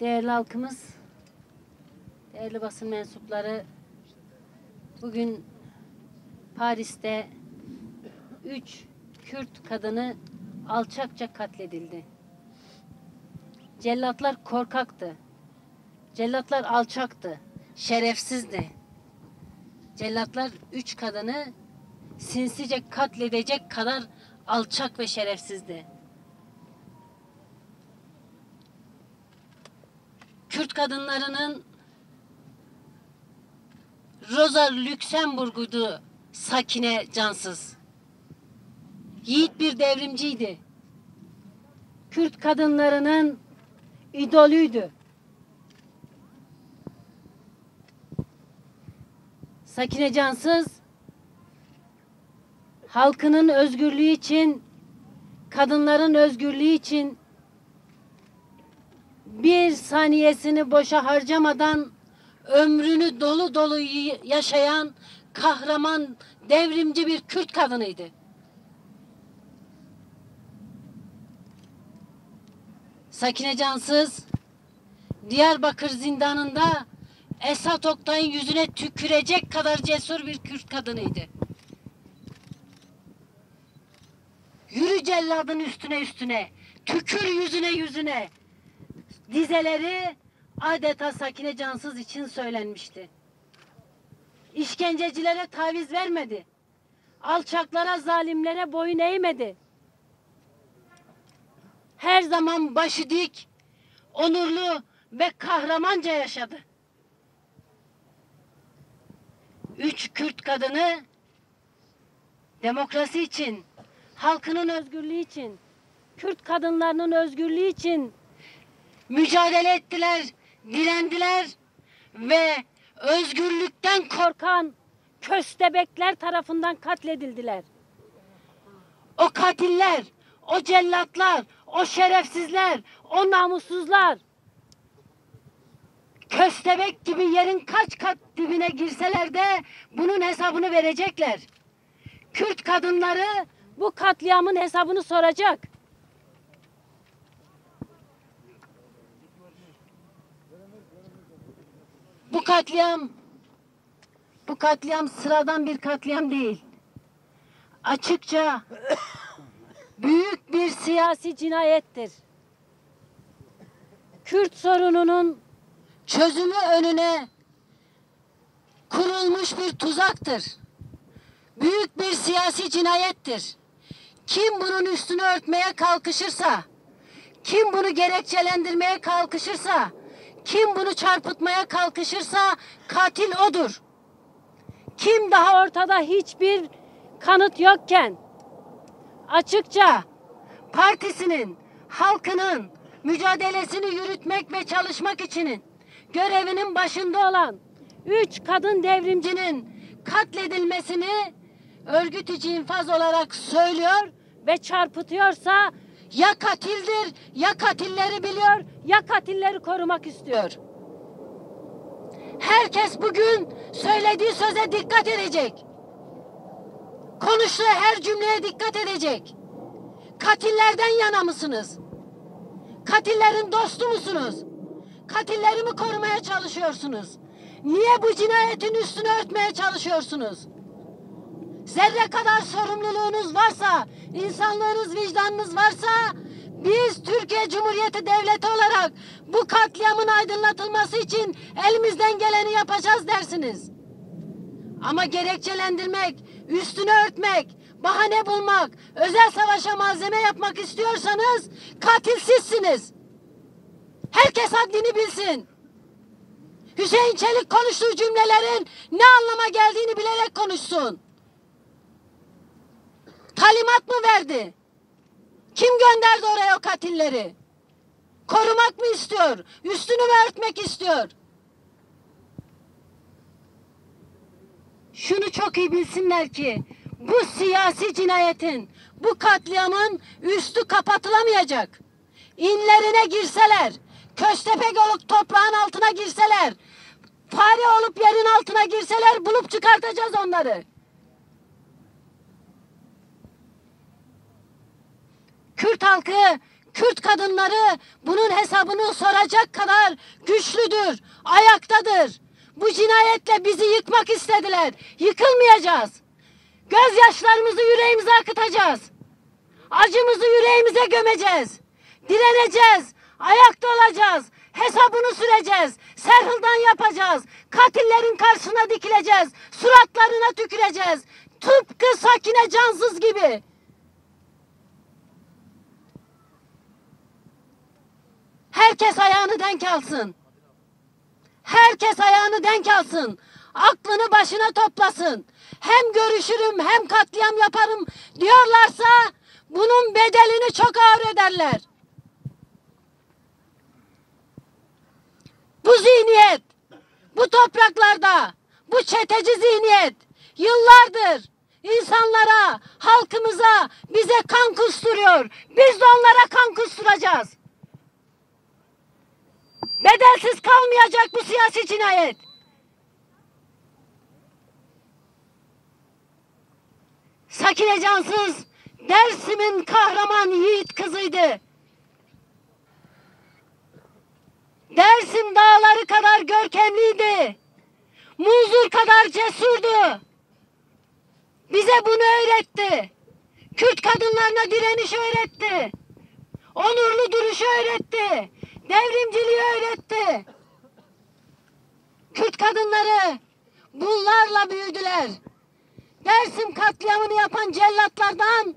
Değerli halkımız, değerli basın mensupları, bugün Paris'te üç Kürt kadını alçakça katledildi. Cellatlar korkaktı. Cellatlar alçaktı. Şerefsizdi. Cellatlar üç kadını sinsice katledecek kadar alçak ve şerefsizdi. Kürt kadınlarının Rosa Luxemburg'uydu Sakine Cansız. Yiğit bir devrimciydi. Kürt kadınlarının idolüydü. Sakine Cansız halkının özgürlüğü için, kadınların özgürlüğü için bir saniyesini boşa harcamadan ömrünü dolu dolu yaşayan kahraman devrimci bir Kürt kadınıydı. Sakine Cansız Diyarbakır zindanında Esat Oktay'ın yüzüne tükürecek kadar cesur bir Kürt kadınıydı. Yürü celladın üstüne üstüne, tükür yüzüne yüzüne. Dizeleri adeta Sakine Cansız için söylenmişti. İşkencecilere taviz vermedi. Alçaklara, zalimlere boyun eğmedi. Her zaman başı dik, onurlu ve kahramanca yaşadı. Üç Kürt kadını demokrasi için, halkının özgürlüğü için, Kürt kadınlarının özgürlüğü için mücadele ettiler, direndiler ve özgürlükten korkan köstebekler tarafından katledildiler. O katiller, o cellatlar, o şerefsizler, o namussuzlar köstebek gibi yerin kaç kat dibine girseler de bunun hesabını verecekler. Kürt kadınları bu katliamın hesabını soracak. Bu katliam bu katliam sıradan bir katliam değil. Açıkça büyük bir siyasi cinayettir. Kürt sorununun çözümü önüne kurulmuş bir tuzaktır. Büyük bir siyasi cinayettir. Kim bunun üstünü örtmeye kalkışırsa, kim bunu gerekçelendirmeye kalkışırsa, kim bunu çarpıtmaya kalkışırsa katil odur. Kim daha ortada hiçbir kanıt yokken açıkça partisinin, halkının mücadelesini yürütmek ve çalışmak için görevinin başında olan üç kadın devrimcinin katledilmesini örgüt içi infaz olarak söylüyor ve çarpıtıyorsa ya katildir ya katilleri biliyor ya katilleri korumak istiyor. Herkes bugün söylediği söze dikkat edecek. Konuştuğu her cümleye dikkat edecek. Katillerden yana mısınız? Katillerin dostu musunuz? Katilleri mi korumaya çalışıyorsunuz? Niye bu cinayetin üstünü örtmeye çalışıyorsunuz? Zerre kadar sorumluluğunuz varsa, insanlığınız, vicdanınız varsa biz Türkiye Cumhuriyeti Devleti olarak bu katliamın aydınlatılması için elimizden geleni yapacağız dersiniz. Ama gerekçelendirmek, üstünü örtmek, bahane bulmak, özel savaşa malzeme yapmak istiyorsanız katil sizsiniz. Herkes haddini bilsin. Hüseyin Çelik konuştuğu cümlelerin ne anlama geldiğini bilerek konuşsun. Talimat mı verdi? Kim gönderdi oraya o katilleri? Korumak mı istiyor? Üstünü mü örtmek istiyor? Şunu çok iyi bilsinler ki bu siyasi cinayetin, bu katliamın üstü kapatılamayacak. İnlerine girseler, köstebek olup toprağın altına girseler, fare olup yerin altına girseler bulup çıkartacağız onları. Kürt halkı Kürt kadınları bunun hesabını soracak kadar güçlüdür, ayaktadır. Bu cinayetle bizi yıkmak istediler. Yıkılmayacağız. Gözyaşlarımızı yüreğimize akıtacağız. Acımızı yüreğimize gömeceğiz. Direneceğiz. Ayakta olacağız. Hesabını süreceğiz. Serhıldan yapacağız. Katillerin karşısına dikileceğiz. Suratlarına tüküreceğiz. Tıpkı Sakine Cansız gibi. Herkes ayağını denk alsın. Herkes ayağını denk alsın. Aklını başına toplasın. Hem görüşürüm hem katliam yaparım diyorlarsa bunun bedelini çok ağır öderler. Bu zihniyet, bu topraklarda, bu çeteci zihniyet yıllardır insanlara, halkımıza, bize kan kusturuyor. Biz de onlara kan kusturacağız. Bedelsiz kalmayacak bu siyasi cinayet. Sakine Cansız Dersim'in kahraman yiğit kızıydı. Dersim dağları kadar görkemliydi. Muzur kadar cesurdu. Bize bunu öğretti. Kürt kadınlarına direniş öğretti. Onurlu duruşu öğretti. Devrimciliği öğretti. Kürt kadınları bunlarla büyüdüler. Dersim katliamını yapan cellatlardan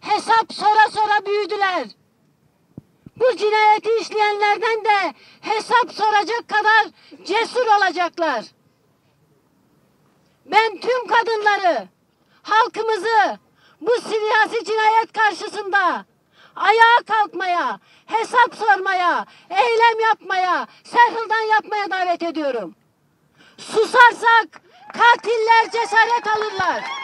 hesap sora sora büyüdüler. Bu cinayeti işleyenlerden de hesap soracak kadar cesur olacaklar. Ben tüm kadınları, halkımızı bu siyasi cinayet karşısında ayağa kalkmaya, hesap sormaya, eylem yapmaya, serhıldan yapmaya davet ediyorum. Susarsak katiller cesaret alırlar.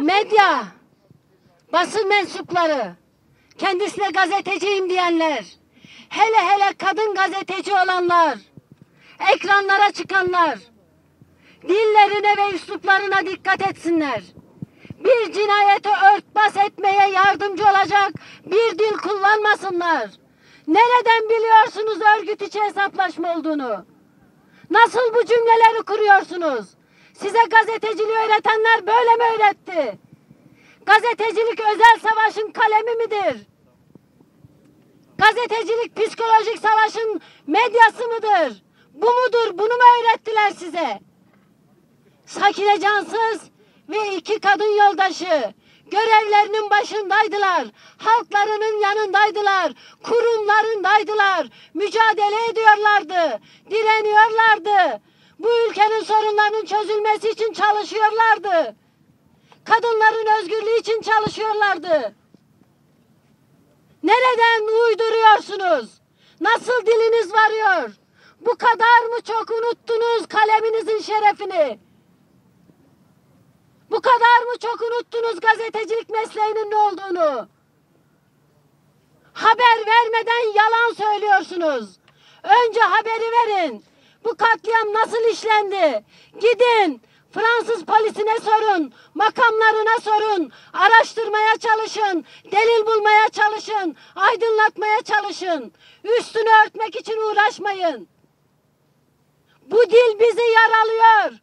Medya, basın mensupları, kendisine gazeteciyim diyenler, hele hele kadın gazeteci olanlar, ekranlara çıkanlar, dillerine ve üsluplarına dikkat etsinler. Bir cinayeti örtbas etmeye yardımcı olacak bir dil kullanmasınlar. Nereden biliyorsunuz örgüt içi hesaplaşma olduğunu? Nasıl bu cümleleri kuruyorsunuz? Size gazeteciliği öğretenler böyle mi öğretti? Gazetecilik özel savaşın kalemi midir? Gazetecilik psikolojik savaşın medyası mıdır? Bu mudur? Bunu mu öğrettiler size? Sakine Cansız ve iki kadın yoldaşı görevlerinin başındaydılar. Halklarının yanındaydılar. Kurumlarındaydılar. Mücadele ediyorlardı. Direniyorlardı. Bu ülkenin sorunlarının çözülmesi için çalışıyorlardı. Kadınların özgürlüğü için çalışıyorlardı. Nereden uyduruyorsunuz? Nasıl diliniz varıyor? Bu kadar mı çok unuttunuz kaleminizin şerefini? Bu kadar mı çok unuttunuz gazetecilik mesleğinin ne olduğunu? Haber vermeden yalan söylüyorsunuz. Önce haberi verin. Bu katliam nasıl işlendi? Gidin Fransız polisine sorun, makamlarına sorun, araştırmaya çalışın, delil bulmaya çalışın, aydınlatmaya çalışın. Üstünü örtmek için uğraşmayın. Bu dil bizi yaralıyor.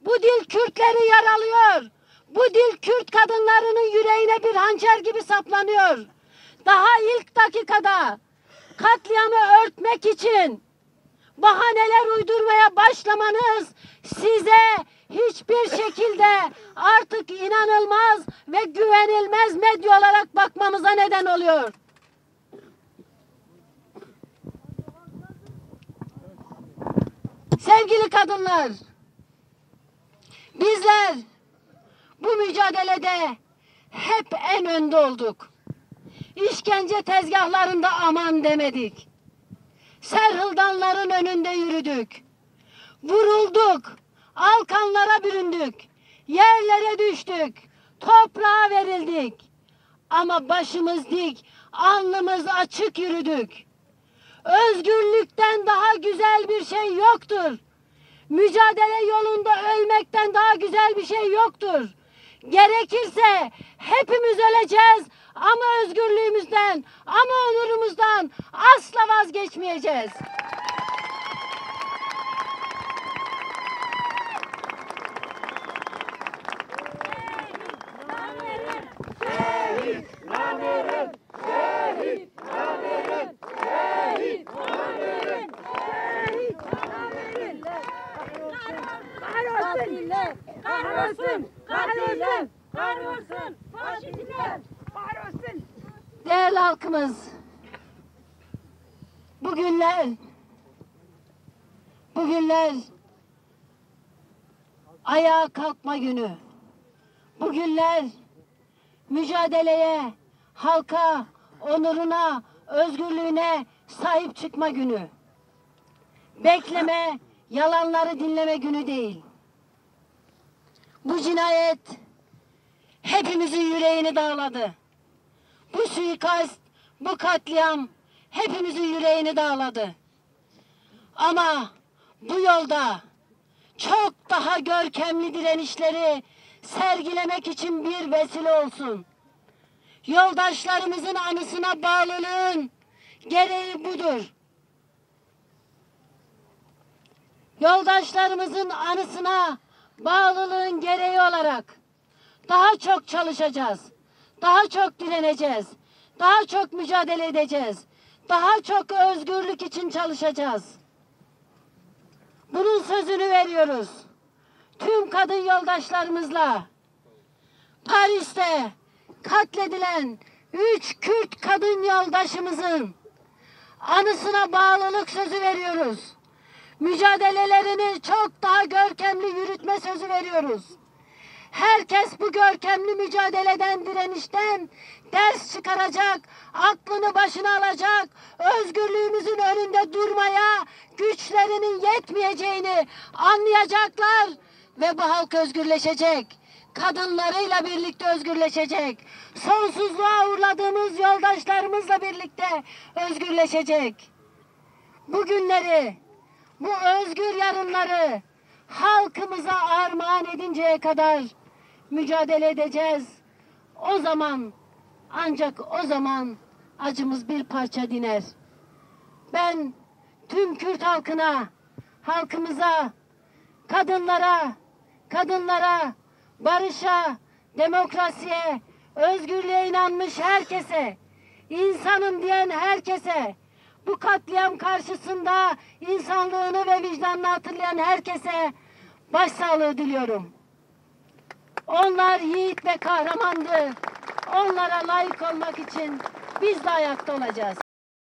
Bu dil Kürtleri yaralıyor. Bu dil Kürt kadınlarının yüreğine bir hançer gibi saplanıyor. Daha ilk dakikada katliamı örtmek için bahaneler uydurmaya başlamanız size hiçbir şekilde artık inanılmaz ve güvenilmez medya olarak bakmamıza neden oluyor. Sevgili kadınlar, bizler bu mücadelede hep en önde olduk. İşkence tezgahlarında aman demedik. Serhıldanların önünde yürüdük. Vurulduk. Alkanlara büründük. Yerlere düştük. Toprağa verildik. Ama başımız dik, alnımız açık yürüdük. Özgürlükten daha güzel bir şey yoktur. Mücadele yolunda ölmekten daha güzel bir şey yoktur. Gerekirse hepimiz öleceğiz ama özgürlüğümüzden, ama onurumuzdan asla vazgeçmeyeceğiz. Katiller! Kahrolsun! Katiller! Kahrolsun! Faşistler! Kahrolsun! Değerli halkımız, bugünler, bugünler ayağa kalkma günü. Bugünler mücadeleye, halka, onuruna, özgürlüğüne sahip çıkma günü. Bekleme, yalanları dinleme günü değil. Bu cinayet hepimizin yüreğini dağladı. Bu suikast, bu katliam hepimizin yüreğini dağladı. Ama bu yolda çok daha görkemli direnişleri sergilemek için bir vesile olsun. Yoldaşlarımızın anısına bağlılığın gereği budur. Yoldaşlarımızın anısına bağlılığın gereği olarak daha çok çalışacağız. Daha çok direneceğiz. Daha çok mücadele edeceğiz. Daha çok özgürlük için çalışacağız. Bunun sözünü veriyoruz. Tüm kadın yoldaşlarımızla Paris'te katledilen üç Kürt kadın yoldaşımızın anısına bağlılık sözü veriyoruz. Mücadelelerini çok daha görkemli yürütme sözü veriyoruz. Herkes bu görkemli mücadeleden, direnişten ders çıkaracak, aklını başına alacak, özgürlüğümüzün önünde durmaya güçlerinin yetmeyeceğini anlayacaklar ve bu halk özgürleşecek. Kadınlarıyla birlikte özgürleşecek. Sonsuzluğa uğurladığımız yoldaşlarımızla birlikte özgürleşecek. Bu günleri, bu özgür yarınları halkımıza armağan edinceye kadar mücadele edeceğiz. O zaman ancak o zaman acımız bir parça diner. Ben tüm Kürt halkına, halkımıza, kadınlara, kadınlara, barışa, demokrasiye, özgürlüğe inanmış herkese, insanım diyen herkese, bu katliam karşısında insanlığını ve vicdanını hatırlayan herkese başsağlığı diliyorum. Onlar yiğit ve kahramandı. Onlara layık olmak için biz de ayakta olacağız.